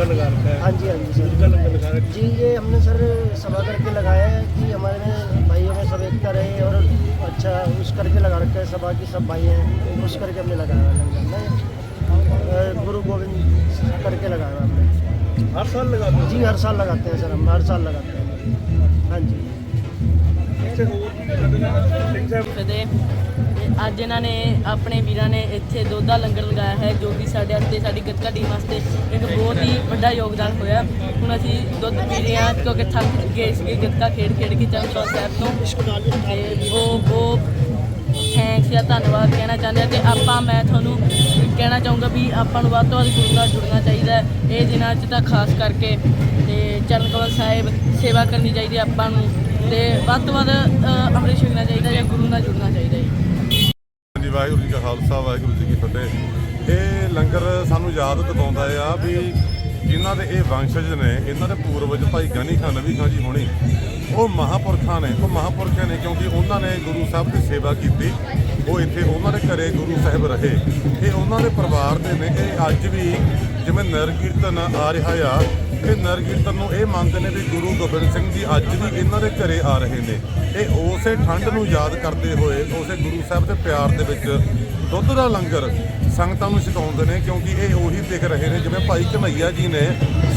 लंगर लगा रखा है। हाँ जी हाँ जी सर। का लंगर लगा रखा जी ये हमने सर सभा करके लगाया है कि हमारे में भाइयों में सब एकता रहे और अच्छा उस करके लगा रखा है सभा की सब भाई हैं उस करके हमने लगाया लंगर में गुरु गोविंद करके लगाया है हमने। हर साल लगाते जी हर साल लगाते हैं सर हम हर साल लगाते हैं। हाँ जी। ਅੱਜ ਇਹਨਾਂ ਨੇ ਆਪਣੇ ਵੀਰਾਂ ਨੇ ਇੱਥੇ ਦੁੱਧ ਦਾ ਲੰਗਰ ਲਗਾਇਆ ਹੈ ਜੋ ਕਿ ਸਾਡੇ ਵਾਸਤੇ ਸਾਡੀ ਗੱਤਕਾ ਟੀਮ ਵਾਸਤੇ ਇੱਕ ਬਹੁਤ ਹੀ ਵੱਡਾ ਯੋਗਦਾਨ ਹੋਇਆ। ਹੁਣ ਅਸੀਂ ਦੁੱਧ ਪੀ ਰਹੇ ਹਾਂ ਕਿਉਂਕਿ ਥੱਕ ਗਏ ਸੀ ਗੱਤਕਾ ਖੇਡ ਖੇਡ ਕੇ ਚੰਦਰਾ ਸਾਹਿਬ ਤੋਂ। ਤੇ ਉਹ ਬਹੁਤ ਥੈਂਕਸ ਜਾਂ ਧੰਨਵਾਦ ਕਹਿਣਾ ਚਾਹੁੰਦੇ ਹਾਂ ਤੇ ਆਪਾਂ ਮੈਂ ਤੁਹਾਨੂੰ ਕਹਿਣਾ ਚਾਹੂੰਗਾ ਵੀ ਆਪਾਂ ਨੂੰ ਵੱਧ ਤੋਂ ਵੱਧ ਗੁਰੂ ਨਾਲ ਜੁੜਨਾ ਚਾਹੀਦਾ ਹੈ ਇਹ ਦਿਨਾਂ 'ਚ ਤਾਂ ਖਾਸ ਕਰਕੇ। ਤੇ ਚਰਨ ਕਮਲ ਸਾਹਿਬ ਸੇਵਾ ਕਰਨੀ ਚਾਹੀਦੀ ਹੈ ਆਪਾਂ ਨੂੰ ਤੇ ਵੱਧ ਤੋਂ ਵੱਧ ਅ, ਅੰਮ੍ਰਿਤ ਛਕਣਾ ਚਾਹੀਦਾ ਜਾਂ ਗੁਰੂ ਨਾਲ ਜੁੜਨਾ ਚਾਹੀਦਾ ਹੈ। ਜੀ ਵਾਹਿਗੁਰੂ ਜੀ ਕਾ ਖਾਲਸਾ, ਵਾਹਿਗੁਰੂ ਜੀ ਕੀ ਫਤਿਹ। ਇਹ ਲੰਗਰ ਸਾਨੂੰ ਯਾਦ ਦਿਵਾਉਂਦਾ ਆ ਵੀ ਜਿਨ੍ਹਾਂ ਦੇ ਇਹ ਵੰਸ਼ਜ ਨੇ, ਇਹਨਾਂ ਦੇ ਪੂਰਵਜ ਭਾਈ ਗਨੀ ਖਾਨ ਨਬੀ ਖਾਨ ਜੀ ਹੋਣੀ, ਉਹ ਮਹਾਪੁਰਖਾਂ ਨੇ, ਉਹ ਮਹਾਪੁਰਖਾਂ ਨੇ ਕਿਉਂਕਿ ਉਹਨਾਂ ਨੇ ਗੁਰੂ ਸਾਹਿਬ ਦੀ ਸੇਵਾ ਕੀਤੀ, ਉਹ ਇੱਥੇ ਉਹਨਾਂ ਦੇ ਘਰੇ ਗੁਰੂ ਸਾਹਿਬ ਰਹੇ। ਇਹ ਉਹਨਾਂ ਦੇ ਪਰਿਵਾਰ ਦੇ ਨੇ, ਇਹ ਅੱਜ ਵੀ ਜਿਵੇਂ ਨਰ ਕੀਰਤਨ ਆ ਰਿਹਾ ਆ ਇਹ ਨਰ ਕੀਰਤਨ ਨੂੰ ਇਹ ਮੰਨਦੇ ਨੇ ਵੀ ਗੁਰੂ ਗੋਬਿੰਦ ਸਿੰਘ ਜੀ ਅੱਜ ਵੀ ਇਹਨਾਂ ਦੇ ਘਰੇ ਆ ਰਹੇ ਨੇ। ਇਹ ਉਸੇ ਠੰਡ ਨੂੰ ਯਾਦ ਕਰਦੇ ਹੋਏ, ਉਸੇ ਗੁਰੂ ਸਾਹਿਬ ਦੇ ਪਿਆਰ ਦੇ ਵਿੱਚ ਦੁੱਧ ਦਾ ਲੰਗਰ ਸੰਗਤਾਂ ਨੂੰ ਛਕਾਉਂਦੇ ਨੇ ਕਿਉਂਕਿ ਇਹ ਉਹੀ ਦਿਖ ਰਹੇ ਨੇ ਜਿਵੇਂ ਭਾਈ ਕਨਈਆ ਜੀ ਨੇ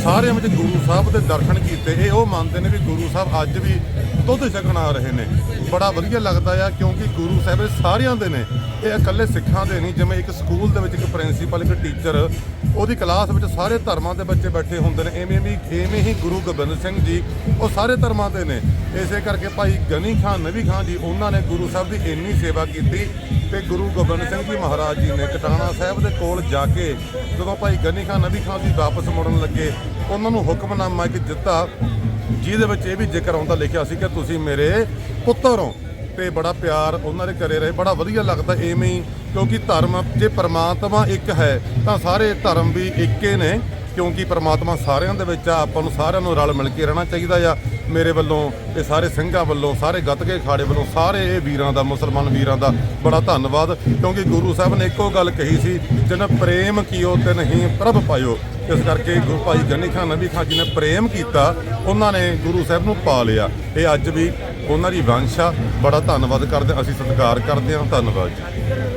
ਸਾਰਿਆਂ ਵਿੱਚ ਗੁਰੂ ਸਾਹਿਬ ਦੇ ਦਰਸ਼ਨ ਕੀਤੇ। ਇਹ ਉਹ ਮੰਨਦੇ ਨੇ ਵੀ ਗੁਰੂ ਸਾਹਿਬ ਅੱਜ ਵੀ ਦੁੱਧ ਛਕਣ ਆ ਰਹੇ ਨੇ। ਬੜਾ ਵਧੀਆ ਲੱਗਦਾ ਆ ਕਿਉਂਕਿ ਗੁਰੂ ਸਾਹਿਬ ਇਹ ਸਾਰਿਆਂ ਦੇ ਨੇ। ਇਹ ਇਕੱਲੇ ਸਿੱਖਾਂ ਦੇ ਨਹੀਂ, ਜਿਵੇਂ ਇੱਕ ਸਕੂਲ ਦੇ ਵਿੱਚ ਇੱਕ ਪ੍ਰਿੰਸੀਪਲ, ਇੱਕ ਟੀਚਰ, ਉਹਦੀ ਕਲਾਸ ਵਿੱਚ ਸਾਰੇ ਧਰਮਾਂ ਦੇ ਬੱਚੇ ਬੈਠੇ ਹੁੰਦੇ ਨੇ। ਐਵੇਂ ਵੀ, ਐਵੇਂ ਹੀ ਗੁਰੂ ਗੋਬਿੰਦ ਸਿੰਘ ਜੀ, ਉਹ ਸਾਰੇ ਧਰਮਾਂ ਦੇ ਨੇ। ਇਸੇ ਕਰਕੇ ਭਾਈ ਗਨੀ ਖਾਨ ਨਵੀ ਖਾਨ ਜੀ, ਉਹਨਾਂ ਨੇ ਗੁਰੂ ਸਾਹਿਬ ਦੀ ਇੰਨੀ ਸੇਵਾ ਕੀਤੀ ਤੇ ਗੁਰੂ ਗੋਬਿੰਦ ਸਿੰਘ ਜੀ ਮਹਾਰਾਜ ਜੀ ਨੇ ਕਟਾਣਾ ਸਾਹਿਬ ਦੇ ਕੋਲ ਜਾ ਕੇ ਜਦੋਂ ਭਾਈ ਗਨੀ ਖਾਨ ਨਵੀ ਖਾਨ ਜੀ ਵਾਪਸ ਮੁੜਨ ਲੱਗੇ, ਉਹਨਾਂ ਨੂੰ ਹੁਕਮਨਾਮਾ ਇੱਕ ਦਿੱਤਾ ਜਿਹਦੇ ਵਿੱਚ ਇਹ ਵੀ ਜ਼ਿਕਰ ਆਉਂਦਾ ਲਿਖਿਆ ਸੀ ਕਿ ਤੁਸੀਂ ਮੇਰੇ ਪੁੱਤਰ ਹੋ ਤੇ ਬੜਾ ਪਿਆਰ ਉਹਨਾਂ ਦੇ ਕਰੇ ਰਹੇ, ਬੜਾ ਵਧੀਆ ਲੱਗਦਾ ਐਵੇਂ ਹੀ, ਕਿਉਂਕਿ ਧਰਮ, ਜੇ ਪਰਮਾਤਮਾ ਇੱਕ ਹੈ ਤਾਂ ਸਾਰੇ ਧਰਮ ਵੀ ਇੱਕੇ ਨੇ। ਕਿਉਂਕਿ ਪਰਮਾਤਮਾ ਸਾਰਿਆਂ ਦੇ ਵਿੱਚ ਆ, ਆਪਾਂ ਨੂੰ ਸਾਰਿਆਂ ਨੂੰ ਰਲ ਮਿਲ ਕੇ ਰਹਿਣਾ ਚਾਹੀਦਾ ਆ। ਮੇਰੇ ਵੱਲੋਂ, ਇਹ ਸਾਰੇ ਸਿੰਘਾਂ ਵੱਲੋਂ, ਸਾਰੇ ਗੱਤਕੇ ਖਾੜੇ ਵੱਲੋਂ, ਸਾਰੇ ਇਹ ਵੀਰਾਂ ਦਾ, ਮੁਸਲਮਾਨ ਵੀਰਾਂ ਦਾ ਬੜਾ ਧੰਨਵਾਦ। ਕਿਉਂਕਿ ਗੁਰੂ ਸਾਹਿਬ ਨੇ ਇੱਕੋ ਗੱਲ ਕਹੀ ਸੀ ਜਿਹਨੇ ਪ੍ਰੇਮ ਕੀਓ ਤੇ ਨਹੀਂ, ਪ੍ਰਭ ਪਾਇਓ। ਇਸ ਕਰਕੇ ਗੁਰੂ ਭਾਈ ਗਨੀ ਖਾਨ ਨਬੀ ਖਾਨ ਜੀ ਨੇ ਪ੍ਰੇਮ ਕੀਤਾ, ਉਹਨਾਂ ਨੇ ਗੁਰੂ ਸਾਹਿਬ ਨੂੰ ਪਾ ਲਿਆ। ਇਹ ਅੱਜ ਵੀ ਉਹਨਾਂ ਦੀ ਵੰਸ਼ ਆ। ਬੜਾ ਧੰਨਵਾਦ ਕਰਦੇ ਅਸੀਂ ਸਤਿਕਾਰ ਕਰਦੇ ਹਾਂ। ਧੰਨਵਾਦ ਜੀ।